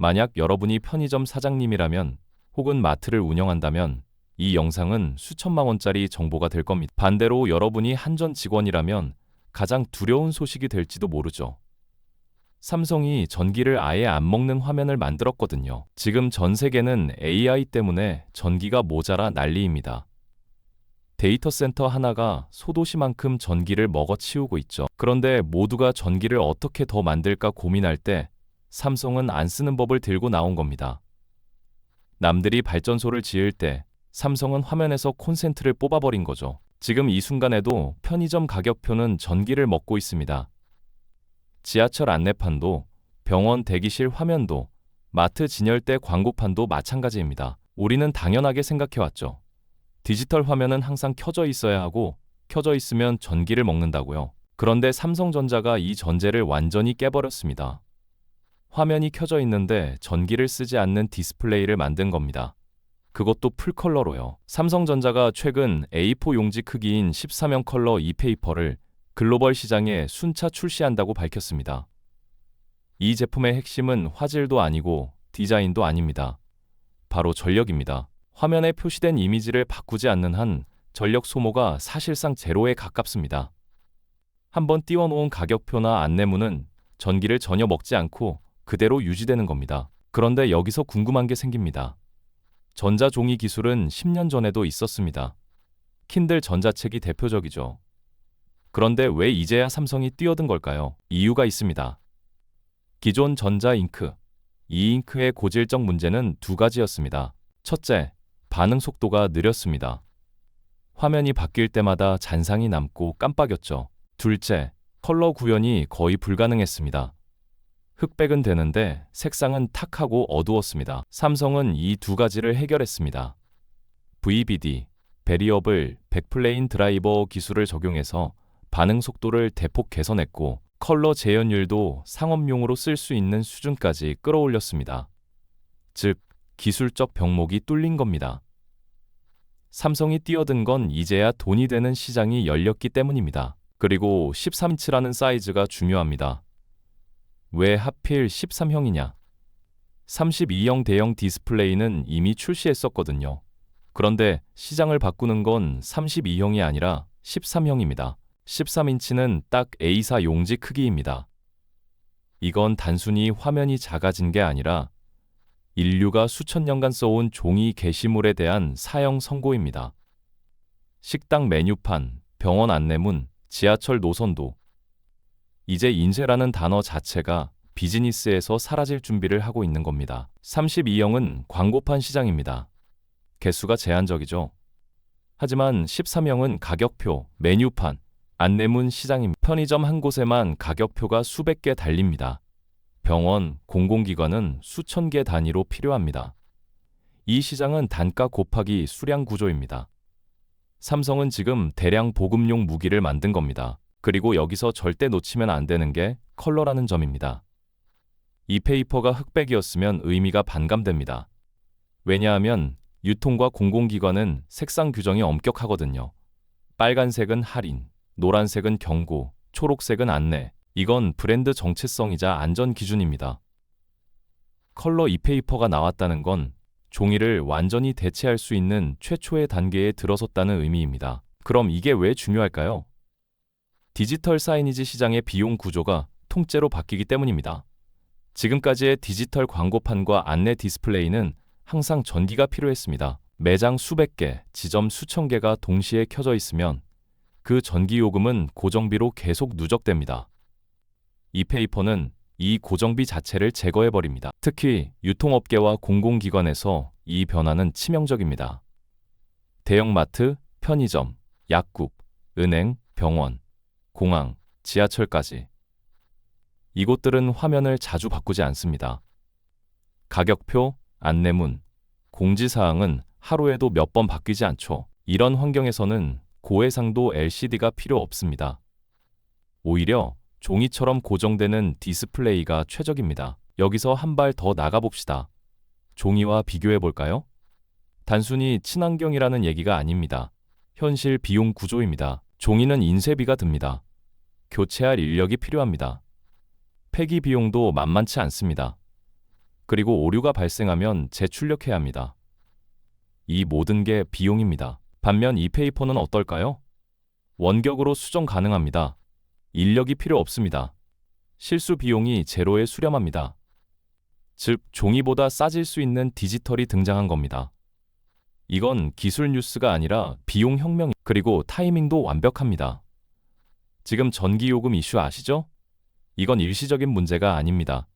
만약 여러분이 편의점 사장님이라면 혹은 마트를 운영한다면 이 영상은 수천만 원짜리 정보가 될 겁니다. 반대로 여러분이 한전 직원이라면 가장 두려운 소식이 될지도 모르죠. 삼성이 전기를 아예 안 먹는 화면을 만들었거든요. 지금 전 세계는 AI 때문에 전기가 모자라 난리입니다. 데이터 센터 하나가 소도시만큼 전기를 먹어치우고 있죠. 그런데 모두가 전기를 어떻게 더 만들까 고민할 때 삼성은 안 쓰는 법을 들고 나온 겁니다. 남들이 발전소를 지을 때 삼성은 화면에서 콘센트를 뽑아버린 거죠. 지금 이 순간에도 편의점 가격표는 전기를 먹고 있습니다. 지하철 안내판도, 병원 대기실 화면도, 마트 진열대 광고판도 마찬가지입니다. 우리는 당연하게 생각해왔죠. 디지털 화면은 항상 켜져 있어야 하고, 켜져 있으면 전기를 먹는다고요. 그런데 삼성전자가 이 전제를 완전히 깨버렸습니다. 화면이 켜져 있는데 전기를 쓰지 않는 디스플레이를 만든 겁니다. 그것도 풀컬러로요. 삼성전자가 최근 A4 용지 크기인 14면 컬러 이 페이퍼를 글로벌 시장에 순차 출시한다고 밝혔습니다. 이 제품의 핵심은 화질도 아니고 디자인도 아닙니다. 바로 전력입니다. 화면에 표시된 이미지를 바꾸지 않는 한 전력 소모가 사실상 제로에 가깝습니다. 한번 띄워놓은 가격표나 안내문은 전기를 전혀 먹지 않고 그대로 유지되는 겁니다. 그런데 여기서 궁금한 게 생깁니다. 전자종이 기술은 10년 전에도 있었습니다. 킨들 전자책이 대표적이죠. 그런데 왜 이제야 삼성이 뛰어든 걸까요? 이유가 있습니다. 기존 전자 잉크, 이 잉크의 고질적 문제는 두 가지였습니다. 첫째, 반응 속도가 느렸습니다. 화면이 바뀔 때마다 잔상이 남고 깜빡였죠. 둘째, 컬러 구현이 거의 불가능했습니다. 흑백은 되는데 색상은 탁하고 어두웠습니다. 삼성은 이 두 가지를 해결했습니다. VBD, 베리어블 백플레인 드라이버 기술을 적용해서 반응 속도를 대폭 개선했고 컬러 재현율도 상업용으로 쓸 수 있는 수준까지 끌어올렸습니다. 즉, 기술적 병목이 뚫린 겁니다. 삼성이 뛰어든 건 이제야 돈이 되는 시장이 열렸기 때문입니다. 그리고 13인치라는 사이즈가 중요합니다. 왜 하필 13형이냐? 32형 대형 디스플레이는 이미 출시했었거든요. 그런데 시장을 바꾸는 건 32형이 아니라 13형입니다. 13인치는 딱 A사 용지 크기입니다. 이건 단순히 화면이 작아진 게 아니라 인류가 수천 년간 써온 종이 게시물에 대한 사형 선고입니다. 식당 메뉴판, 병원 안내문, 지하철 노선도 이제 인쇄라는 단어 자체가 비즈니스에서 사라질 준비를 하고 있는 겁니다. 32형은 광고판 시장입니다. 개수가 제한적이죠. 하지만 13형은 가격표, 메뉴판, 안내문 시장입니다. 편의점 한 곳에만 가격표가 수백 개 달립니다. 병원, 공공기관은 수천 개 단위로 필요합니다. 이 시장은 단가 곱하기 수량 구조입니다. 삼성은 지금 대량 보급용 무기를 만든 겁니다. 그리고 여기서 절대 놓치면 안 되는 게 컬러라는 점입니다. 이 페이퍼가 흑백이었으면 의미가 반감됩니다. 왜냐하면 유통과 공공기관은 색상 규정이 엄격하거든요. 빨간색은 할인, 노란색은 경고, 초록색은 안내. 이건 브랜드 정체성이자 안전 기준입니다. 컬러 이페이퍼가 나왔다는 건 종이를 완전히 대체할 수 있는 최초의 단계에 들어섰다는 의미입니다. 그럼 이게 왜 중요할까요? 디지털 사이니지 시장의 비용 구조가 통째로 바뀌기 때문입니다. 지금까지의 디지털 광고판과 안내 디스플레이는 항상 전기가 필요했습니다. 매장 수백 개, 지점 수천 개가 동시에 켜져 있으면 그 전기 요금은 고정비로 계속 누적됩니다. 이 페이퍼는 이 고정비 자체를 제거해 버립니다. 특히 유통업계와 공공기관에서 이 변화는 치명적입니다. 대형마트, 편의점, 약국, 은행, 병원, 공항, 지하철까지. 이곳들은 화면을 자주 바꾸지 않습니다. 가격표, 안내문, 공지사항은 하루에도 몇 번 바뀌지 않죠. 이런 환경에서는 고해상도 LCD가 필요 없습니다. 오히려 종이처럼 고정되는 디스플레이가 최적입니다. 여기서 한 발 더 나가봅시다. 종이와 비교해 볼까요? 단순히 친환경이라는 얘기가 아닙니다. 현실 비용 구조입니다. 종이는 인쇄비가 듭니다. 교체할 인력이 필요합니다. 폐기 비용도 만만치 않습니다. 그리고 오류가 발생하면 재출력해야 합니다. 이 모든 게 비용입니다. 반면 이 페이퍼는 어떨까요? 원격으로 수정 가능합니다. 인력이 필요 없습니다. 실수 비용이 제로에 수렴합니다. 즉, 종이보다 싸질 수 있는 디지털이 등장한 겁니다. 이건 기술 뉴스가 아니라 비용 혁명, 그리고 타이밍도 완벽합니다. 지금 전기요금 이슈 아시죠? 이건 일시적인 문제가 아닙니다.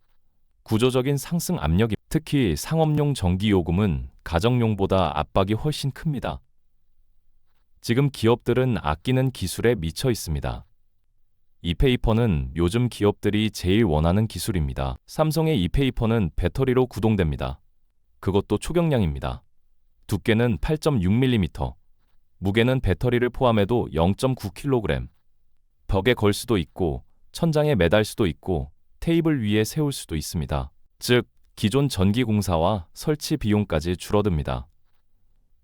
구조적인 상승 압력이 특히 상업용 전기요금은 가정용보다 압박이 훨씬 큽니다. 지금 기업들은 아끼는 기술에 미쳐 있습니다. 이 페이퍼는 요즘 기업들이 제일 원하는 기술입니다. 삼성의 이 페이퍼는 배터리로 구동됩니다. 그것도 초경량입니다. 두께는 8.6mm, 무게는 배터리를 포함해도 0.9kg. 벽에 걸 수도 있고 천장에 매달 수도 있고 테이블 위에 세울 수도 있습니다. 즉, 기존 전기 공사와 설치 비용까지 줄어듭니다.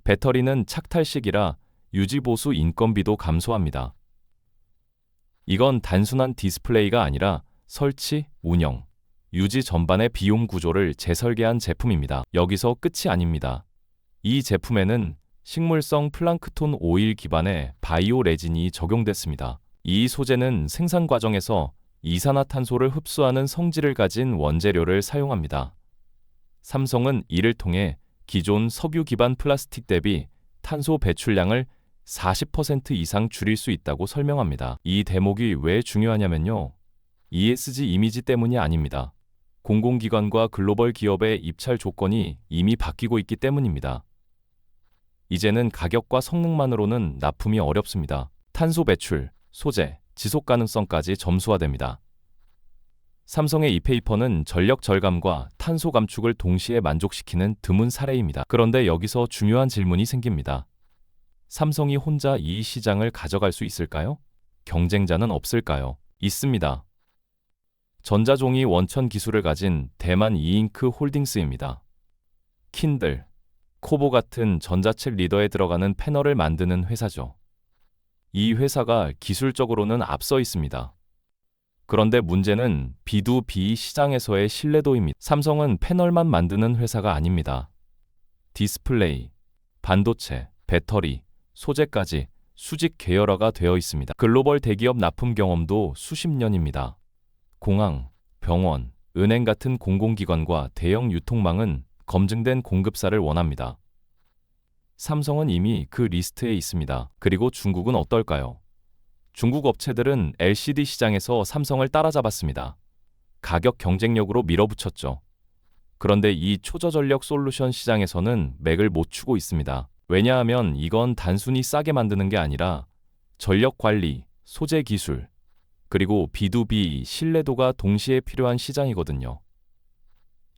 배터리는 착탈식이라 유지 보수 인건비도 감소합니다. 이건 단순한 디스플레이가 아니라 설치, 운영, 유지 전반의 비용 구조를 재설계한 제품입니다. 여기서 끝이 아닙니다. 이 제품에는 식물성 플랑크톤 오일 기반의 바이오 레진이 적용됐습니다. 이 소재는 생산 과정에서 이산화탄소를 흡수하는 성질을 가진 원재료를 사용합니다. 삼성은 이를 통해 기존 석유 기반 플라스틱 대비 탄소 배출량을 40% 이상 줄일 수 있다고 설명합니다. 이 대목이 왜 중요하냐면요. ESG 이미지 때문이 아닙니다. 공공기관과 글로벌 기업의 입찰 조건이 이미 바뀌고 있기 때문입니다. 이제는 가격과 성능만으로는 납품이 어렵습니다. 탄소 배출, 소재, 지속 가능성까지 점수화됩니다. 삼성의 이 페이퍼는 전력 절감과 탄소 감축을 동시에 만족시키는 드문 사례입니다. 그런데 여기서 중요한 질문이 생깁니다. 삼성이 혼자 이 시장을 가져갈 수 있을까요? 경쟁자는 없을까요? 있습니다. 전자종이 원천 기술을 가진 대만 이잉크 홀딩스입니다. 킨들, 코보 같은 전자책 리더에 들어가는 패널을 만드는 회사죠. 이 회사가 기술적으로는 앞서 있습니다. 그런데 문제는 B2B 시장에서의 신뢰도입니다. 삼성은 패널만 만드는 회사가 아닙니다. 디스플레이, 반도체, 배터리, 소재까지 수직 계열화가 되어 있습니다. 글로벌 대기업 납품 경험도 수십 년입니다. 공항, 병원, 은행 같은 공공기관과 대형 유통망은 검증된 공급사를 원합니다. 삼성은 이미 그 리스트에 있습니다. 그리고 중국은 어떨까요? 중국 업체들은 LCD 시장에서 삼성을 따라잡았습니다. 가격 경쟁력으로 밀어붙였죠. 그런데 이 초저전력 솔루션 시장에서는 맥을 못 추고 있습니다. 왜냐하면 이건 단순히 싸게 만드는 게 아니라 전력 관리, 소재 기술, 그리고 B2B 신뢰도가 동시에 필요한 시장이거든요.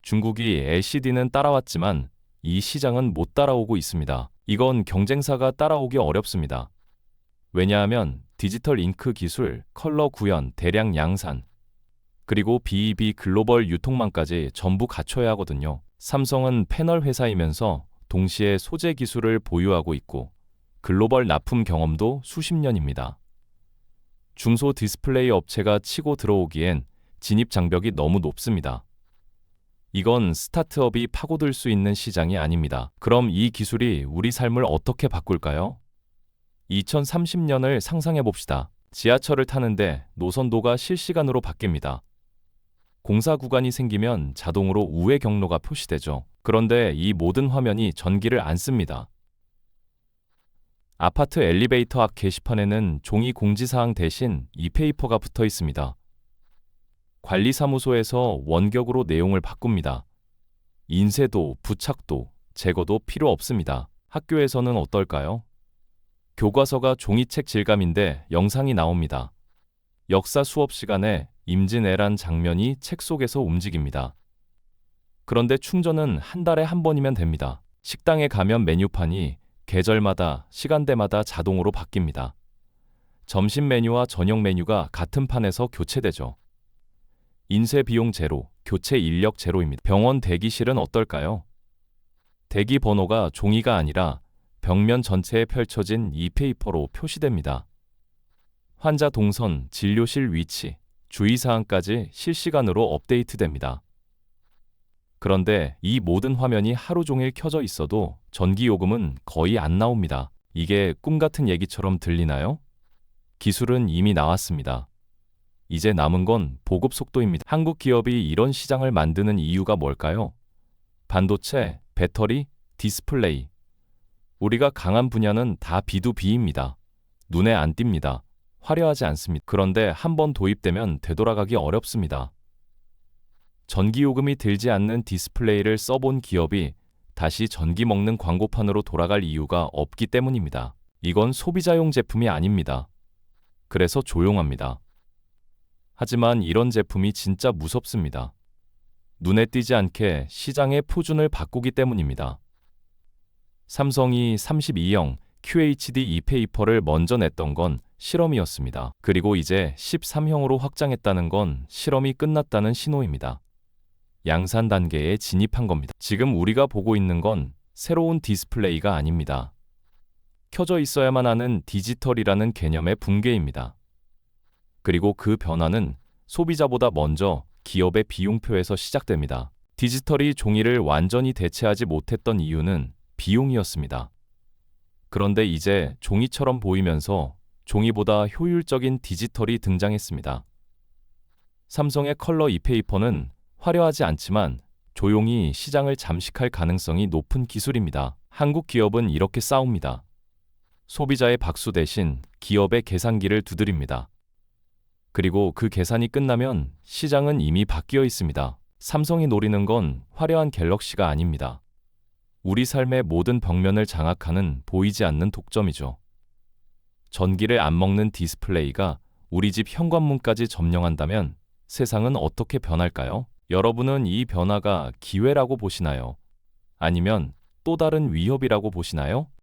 중국이 LCD는 따라왔지만 이 시장은 못 따라오고 있습니다. 이건 경쟁사가 따라오기 어렵습니다. 왜냐하면 디지털 잉크 기술, 컬러 구현, 대량 양산, 그리고 BEB 글로벌 유통망까지 전부 갖춰야 하거든요. 삼성은 패널 회사이면서 동시에 소재 기술을 보유하고 있고 글로벌 납품 경험도 수십 년입니다. 중소 디스플레이 업체가 치고 들어오기엔 진입 장벽이 너무 높습니다. 이건 스타트업이 파고들 수 있는 시장이 아닙니다. 그럼 이 기술이 우리 삶을 어떻게 바꿀까요? 2030년을 상상해 봅시다. 지하철을 타는데 노선도가 실시간으로 바뀝니다. 공사 구간이 생기면 자동으로 우회 경로가 표시되죠. 그런데 이 모든 화면이 전기를 안 씁니다. 아파트 엘리베이터 앞 게시판에는 종이 공지사항 대신 이페이퍼가 붙어 있습니다. 관리사무소에서 원격으로 내용을 바꿉니다. 인쇄도, 부착도, 제거도 필요 없습니다. 학교에서는 어떨까요? 교과서가 종이책 질감인데 영상이 나옵니다. 역사 수업 시간에 임진왜란 장면이 책 속에서 움직입니다. 그런데 충전은 한 달에 한 번이면 됩니다. 식당에 가면 메뉴판이 계절마다, 시간대마다 자동으로 바뀝니다. 점심 메뉴와 저녁 메뉴가 같은 판에서 교체되죠. 인쇄 비용 제로, 교체 인력 제로입니다. 병원 대기실은 어떨까요? 대기 번호가 종이가 아니라 벽면 전체에 펼쳐진 이 페이퍼로 표시됩니다. 환자 동선, 진료실 위치, 주의사항까지 실시간으로 업데이트됩니다. 그런데 이 모든 화면이 하루 종일 켜져 있어도 전기 요금은 거의 안 나옵니다. 이게 꿈 같은 얘기처럼 들리나요? 기술은 이미 나왔습니다. 이제 남은 건 보급 속도입니다. 한국 기업이 이런 시장을 만드는 이유가 뭘까요? 반도체, 배터리, 디스플레이. 우리가 강한 분야는 다 B2B입니다. 눈에 안 띕니다. 화려하지 않습니다. 그런데 한번 도입되면 되돌아가기 어렵습니다. 전기요금이 들지 않는 디스플레이를 써본 기업이 다시 전기 먹는 광고판으로 돌아갈 이유가 없기 때문입니다. 이건 소비자용 제품이 아닙니다. 그래서 조용합니다. 하지만 이런 제품이 진짜 무섭습니다. 눈에 띄지 않게 시장의 표준을 바꾸기 때문입니다. 삼성이 32형 QHD e페이퍼를 먼저 냈던 건 실험이었습니다. 그리고 이제 13형으로 확장했다는 건 실험이 끝났다는 신호입니다. 양산 단계에 진입한 겁니다. 지금 우리가 보고 있는 건 새로운 디스플레이가 아닙니다. 켜져 있어야만 하는 디지털이라는 개념의 붕괴입니다. 그리고 그 변화는 소비자보다 먼저 기업의 비용표에서 시작됩니다. 디지털이 종이를 완전히 대체하지 못했던 이유는 비용이었습니다. 그런데 이제 종이처럼 보이면서 종이보다 효율적인 디지털이 등장했습니다. 삼성의 컬러 이페이퍼는 화려하지 않지만 조용히 시장을 잠식할 가능성이 높은 기술입니다. 한국 기업은 이렇게 싸웁니다. 소비자의 박수 대신 기업의 계산기를 두드립니다. 그리고 그 계산이 끝나면 시장은 이미 바뀌어 있습니다. 삼성이 노리는 건 화려한 갤럭시가 아닙니다. 우리 삶의 모든 벽면을 장악하는 보이지 않는 독점이죠. 전기를 안 먹는 디스플레이가 우리 집 현관문까지 점령한다면 세상은 어떻게 변할까요? 여러분은 이 변화가 기회라고 보시나요? 아니면 또 다른 위협이라고 보시나요?